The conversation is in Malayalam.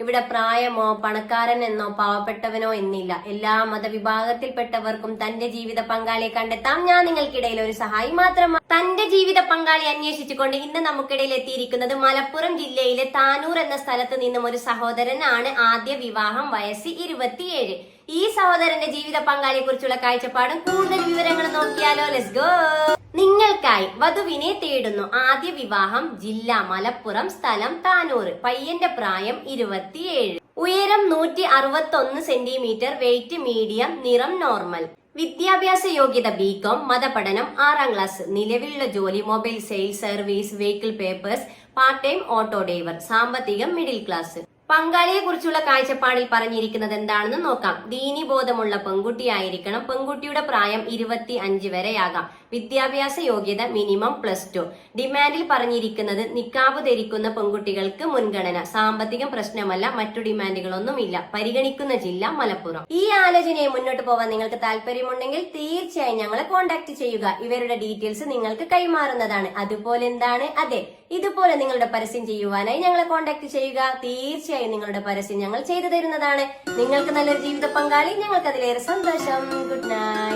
ഇവിടെ പ്രായമോ പണക്കാരൻ എന്നോ പാവപ്പെട്ടവനോ എന്നില്ല. എല്ലാ മതവിഭാഗത്തിൽപ്പെട്ടവർക്കും തന്റെ ജീവിത പങ്കാളിയെ കണ്ടെത്താം. ഞാൻ നിങ്ങൾക്കിടയിൽ ഒരു സഹായി മാത്രമാണ് തന്റെ ജീവിത പങ്കാളി അന്വേഷിച്ചുകൊണ്ട് ഇന്ന് നമുക്കിടയിൽ എത്തിയിരിക്കുന്നത് മലപ്പുറം ജില്ലയിലെ താനൂർ എന്ന സ്ഥലത്ത് നിന്നും ഒരു സഹോദരനാണ് ആദ്യ വിവാഹം വയസ്സ് ഇരുപത്തിയേഴ്. ഈ സഹോദരന്റെ ജീവിത പങ്കാളിയെ കുറിച്ചുള്ള കാഴ്ചപ്പാടും കൂടുതൽ വിവരങ്ങൾ നോക്കിയാലോ. ലെസ് ഗോ നിങ്ങൾക്കായി വധുവിനെ തേടുന്നു. ആദ്യ വിവാഹം ജില്ല മലപ്പുറം സ്ഥലം താനൂർ. പയ്യന്റെ പ്രായം ഇരുപത്തിയേഴ്. ഉയരം നൂറ്റി അറുപത്തി ഒന്ന് സെന്റിമീറ്റർ വെയിറ്റ് മീഡിയം നിറം നോർമൽ വിദ്യാഭ്യാസ യോഗ്യത ബികോം മതപഠനം ആറാം ക്ലാസ് നിലവിലുള്ള ജോലി mobile sale service vehicle papers part time auto driver സാമ്പത്തികം മിഡിൽ ക്ലാസ് പങ്കാളിയെ കുറിച്ചുള്ള കാഴ്ചപ്പാടിൽ പറഞ്ഞിരിക്കുന്നത് എന്താണെന്ന് നോക്കാം. ദീനി ബോധമുള്ള പെൺകുട്ടിയായിരിക്കണം. പെൺകുട്ടിയുടെ പ്രായം ഇരുപത്തി അഞ്ച് വരെയാകാം. വിദ്യാഭ്യാസ യോഗ്യത മിനിമം പ്ലസ് ടു. ഡിമാൻഡിൽ പറഞ്ഞിരിക്കുന്നത് നിക്കാബ് ധരിക്കുന്ന പെൺകുട്ടികൾക്ക് മുൻഗണന. സാമ്പത്തിക പ്രശ്നമല്ല മറ്റു ഡിമാൻഡുകളൊന്നുമില്ല. പരിഗണിക്കുന്ന ജില്ല മലപ്പുറം. ഈ ആലോചനയെ മുന്നോട്ട് പോകാൻ നിങ്ങൾക്ക് താല്പര്യമുണ്ടെങ്കിൽ തീർച്ചയായും ഞങ്ങളെ കോൺടാക്ട് ചെയ്യുക. ഇവരുടെ ഡീറ്റെയിൽസ് നിങ്ങൾക്ക് കൈമാറുന്നതാണ്. അതുപോലെ എന്താണ്? അതെ ഇതുപോലെ നിങ്ങളുടെ പരസ്യം ചെയ്യുവാനായി ഞങ്ങളെ കോൺടാക്ട് ചെയ്യുക. തീർച്ചയായും നിങ്ങളുടെ പരസ്യം ഞങ്ങൾ ചെയ്തു തരുന്നതാണ്. നിങ്ങൾക്ക് നല്ലൊരു ജീവിത പങ്കാളി ഞങ്ങൾക്ക് അതിലേറെ സന്തോഷം. Good night